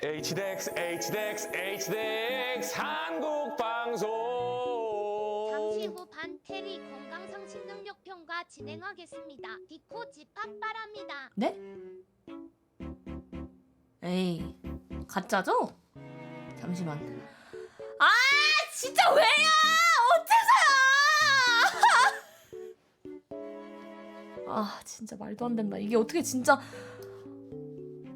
HDX, HDX, HDX 한국 방송. 잠시 후 반테리 건강상식 능력 평가 진행하겠습니다. 디코 집합 바랍니다. 네? 에이 가짜죠? 잠시만 아 진짜 왜요 어째서요 아 진짜 말도 안 된다 이게 어떻게 진짜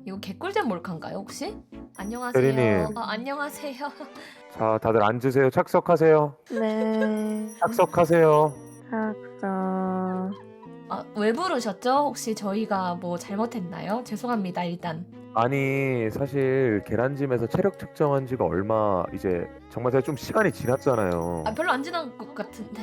이거 개꿀잼 몰카인가요 혹시? 안녕하세요 대리님. 아, 안녕하세요 자, 다들 앉으세요. 착석하세요. 네. 착석하세요. 학교. 아, 왜 부르셨죠? 혹시 저희가 뭐 잘못했나요? 죄송합니다 일단 아니, 사실 계란찜에서 체력 측정한 지가 얼마 이제 정말 제가 좀 시간이 지났잖아요. 아 별로 안 지난 것 같은데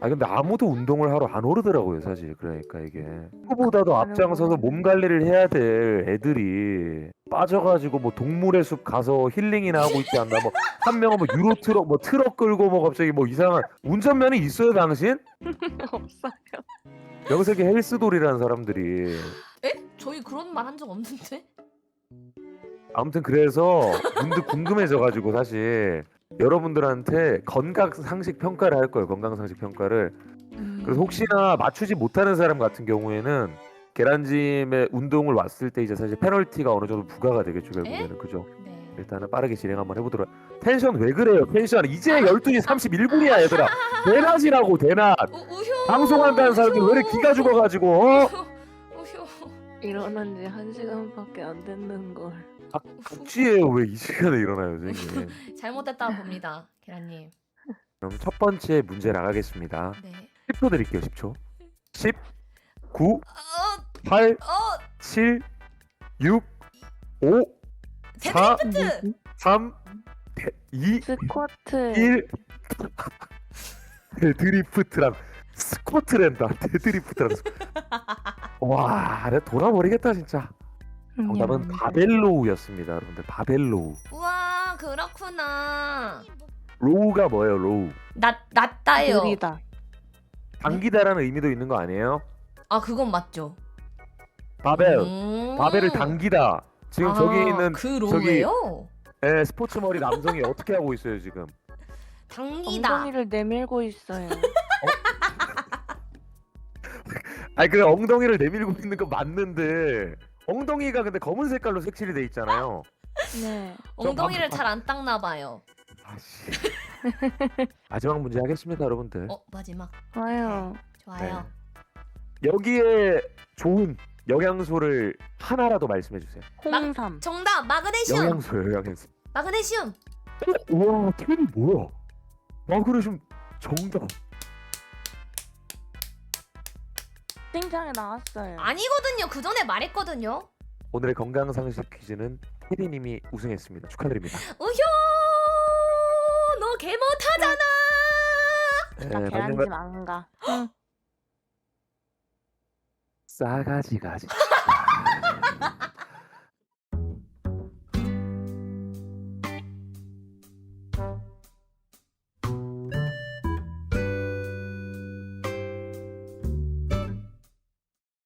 아 근데 아무도 운동을 하러 안 오르더라고요, 사실. 그러니까 이게 그보다도 앞장서서 몸 관리를 해야 될 애들이 빠져가지고 뭐 동물의 숲 가서 힐링이나 하고 있지 않나? 뭐 한 명은 뭐 유로 트럭 뭐 트럭 끌고 뭐 갑자기 뭐 이상한 운전면이 있어요, 당신? 없어요. 명색이 헬스돌이라는 사람들이 에? 저희 그런 말 한 적 없는데? 아무튼 그래서 문득 궁금해져가지고 사실 여러분들한테 건강 상식 평가를 할 거예요. 건강 상식 평가를. 음. 그래서 혹시나 맞추지 못하는 사람 같은 경우에는 계란찜에 운동을 왔을 때 이제 사실 페널티가 어느 정도 부과가 되겠죠 결국에는 그죠? 네. 일단은 빠르게 진행 한번 해보도록. 텐션 왜 그래요? 텐션 이제 12시 31분이야 얘들아. 대낮이라고 대낮. 우, 우효. 방송한다는 사람들 왜 이렇게 기가 죽어가지고 어? 우효. 일어난 지 한 시간밖에 안 됐는 걸. 아, 국지예요 왜 이 시간에 일어나요 선생님? 잘못했다 봅니다, 계란님. 그럼 첫 번째 문제 나가겠습니다. 네. 10초 드릴게요 10초. 10, 9, 어, 8, 어, 7, 6, 5, 4, 데드리프트. 3, 2, 스쿼트. 1 데드리프트랑 스쿼트랜다 데드리프트랑 스- 와 내가 돌아버리겠다 진짜 정답은 바벨로우였습니다 여러분들 바벨로우 우와, 그렇구나. 로우가 뭐예요 로우 낫 낫다요. 느리다. 당기다라는 의미도 있는 거 아니에요? 아, 그건 맞죠. 바벨 음. 바벨을 당기다 지금 아, 저기 있는 그 저기- 로우예요? 에, 스포츠 머리 남성이 어떻게 하고 있어요 지금 당기다. 엉덩이를 내밀고 있어요. 아니 그 엉덩이를 내밀고 있는 거 맞는데 엉덩이가 근데 검은 색깔로 색칠이 돼 있잖아요 네. 저 엉덩이를 방- 잘안 닦나 봐요. 아씨 마지막 문제 하겠습니다 여러분들 어, 마지막. 좋아요. 좋아요. 여기에 좋은 영양소를 하나라도 말씀해 주세요. 홍삼. 정답 마그네슘. 영양소요, 영양소. 마그네슘. 우와, 캔이 뭐야? 마그네슘 정답. 땡장에 나왔어요. 아니거든요. 그 전에 말했거든요. 오늘의 건강 상식 퀴즈는 혜리님이 우승했습니다. 축하드립니다. 우효. 너 개 못하잖아. 네, 나 방금 계란찜 안 가. 응. 싸가지 가지.